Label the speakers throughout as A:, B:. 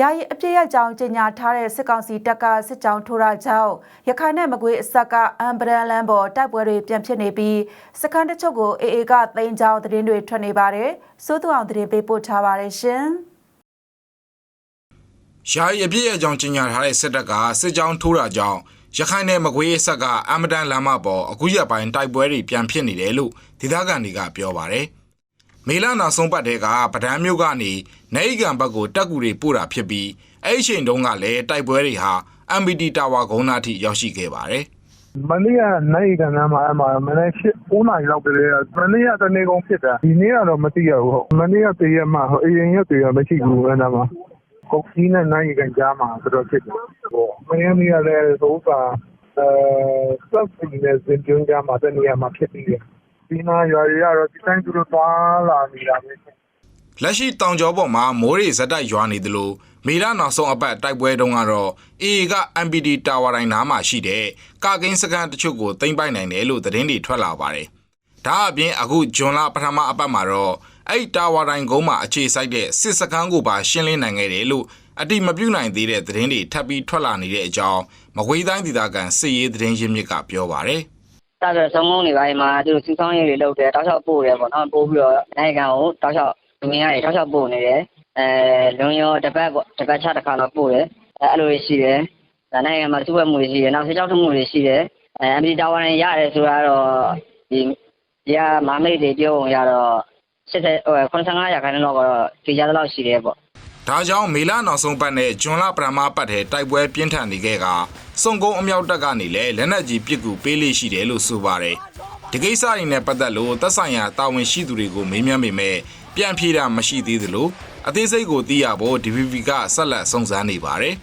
A: ယာယီအပြည့်ရကြောင်းကြေညာထားတဲ့စစ်ကောင်စီတပ်ကစစ်ကြောင်းထိုးတာကြောင့်ရခိုင်နဲ့မကွေးအစပ်ကအမ်ဘရန်လန်ပေါ်တိုက်ပွဲတွေပြန်ဖြစ်နေပြီးစခန်းတချို့ကိုအေအေကသိမ်းကြောင်းသတင်းတွေထွက်နေပါတယ်။စိုးသူအောင်သတင်းပေးပို့ထားပါတယ်ရှင်။
B: ယာယီအပြည့်အကြောင်းကြီးညာထားတဲ့စစ်တပ်ကစစ်ကြောင်းထိုးတာကြောင့်ရခိုင်နယ်မကွေးအဆက်ကအမတန်လမ်းမပေါ်အခုရက်ပိုင်းတိုက်ပွဲတွေပြန်ဖြစ်နေတယ်လို့ဒေသခံတွေကပြောပါတယ်။ မေလနောက်ဆုံးပတ်တဲကပဒန်းမြို့ကနေနိုင်ကံဘက်ကိုတက်ကူတွေပို့တာဖြစ်ပြီးအဲ့ဒီအချိန်တုန်းကလည်းတိုက်ပွဲတွေဟာ MBD တာဝါကုန်းသားထိရောက်ရှိခဲ့ပါတယ်။
C: မနေ့ကနိုင်ကနမ်းမှာအမှမနေ့၈9နာရီလောက်တည်းကမနေ့ကတနေကုန်ဖြစ်တာဒီနေ့ကတော့မသိရဘူးဟုတ်မနေ့ကတည်းကမှဟိုအရင်ရက်တည်းကမရှိဘူးအဲ့ဒါမှကုတ်ကြီးနဲ့နိုင်ကန်ကြားမှာဆိုတော့ဖြစ်တယ်ဟိုမင်းမီရလည်းသို့ပါအဲစပ်ပြီးနဲ့ဇင်ကျုံကြားမှာတနေရာမှာဖြစ်ပြီးတယ် ဒီနာရွာတွေကတော့ဒီတိုင်းသူတို့သွားလာနေတာပဲ
B: လက်ရှိတောင်ကျောပေါ်မှာမိုးရေဇက်တိုက်ရွာနေသလိုမေလနောက်ဆုံးအပတ်တိုက်ပွဲတုန်းကတော့ AA က MPD တာဝါတိုင်းနားမှာရှိတဲ့ကာကင်းစကန်တချို့ကိုသိမ်းပိုက်နိုင်တယ်လို့သတင်းတွေထွက်လာပါတယ်။ဒါအပြင်အခုဂျွန်လပထမအပတ်မှာတော့အဲ့ဒီတာဝါတိုင်းကုန်းမှာအခြေစိုက်တဲ့စစ်စခန်းကိုပါရှင်းလင်းနိုင်ခဲ့တယ်လို့အတိမပြုတ်နိုင်သေးတဲ့သတင်းတွေထပ်ပြီးထွက်လာနေတဲ့အကြောင်းမကွေးတိုင်းဒေသခံစစ်ရေးသတင်းရင်းမြစ်ကပြောပါတယ်။
D: တာဆိုဆုံးကုန်းတွေပိုင်းမှာသူတို့စူဆောင်းရေးတွေလုပ်တယ်တောက်လျှောက်ပို့တယ်ပေါ့နော်ပို့ပြီးတော့နိုင်ငံကိုတောက်လျှောက်လူငင်ရတယ်တောက်လျှောက်ပို့နေတယ်အဲလုံရောတစ်ပတ်ပေါ့တစ်ပတ်ချတစ်ခါတော့ပို့တယ်အဲအဲ့လိုတွေရှိတယ်ဒါနိုင်ငံမှာစုဝဲမှုတွေရှိတယ်နောက်စစ်ကြောင်းထုမှုတွေရှိတယ်အဲ MD တာဝန်ရရတယ်ဆိုတာတော့ဒီဒီကမာမိတ်တွေပြောအောင်ရတော့စစ်ဟို85ရာခိုင်နှုန်းလောက်ကတော့ကြေကြတဲ့လောက်ရှိတယ်ပေါ့
B: ဒါကြောင့်မေလနောက်ဆုံးပတ်နဲ့ဂျွန်လပထမပတ်ထဲတိုက်ပွဲပြင်းထန်နေခဲ့ကစုံကုန်းအမြောက်တပ်ကနေလည်းလက်နက်ကြီးပစ်ကူပေးလေးရှိတယ်လို့ဆိုပါတယ်။ဒီကိစ္စတွေနဲ့ပတ်သက်လို့သက်ဆိုင်ရာတာဝန်ရှိသူတွေကိုမေးမြန်းပေမဲ့ပြန်ဖြေတာမရှိသေးသလိုအသေးစိတ်ကိုသိရဖို့ DVB ကဆက်လက်စုံစမ်းနေပါတယ်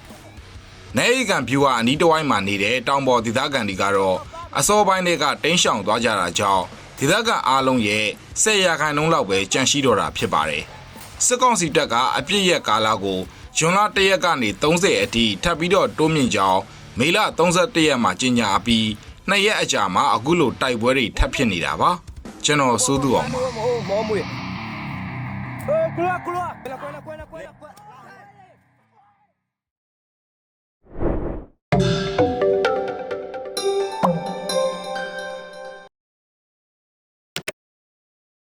B: ။နေအိကန်ဗျူဟာအနီးတစ်ဝိုင်းမှာနေတဲ့တောင်ပေါ်ဒေသခံတွေကတော့အစောပိုင်းတွေကတင်းရှောင်သွားကြတာကြောင့်ဒေသခံအားလုံးရဲ့၁၀ရာခိုင်နှုန်းလောက်ပဲကြန့်ရှိတော့တာဖြစ်ပါတယ်။ စစ်ကောင်စီတပ်ကအပြစ်ရက်ကာလကိုဇွန်လ1ရက်ကနေ30အထိထပ်ပြီးတော့တိုးမြင့်ကြောင်းမေလ31ရက်မှာကြေညာအပြီးနှစ်ရက်အကြာမှာအခုလိုတိုက်ပွဲတွေထပ်ဖြစ်နေတာပါကျွန်တော်စိုးသူအောင်ပါ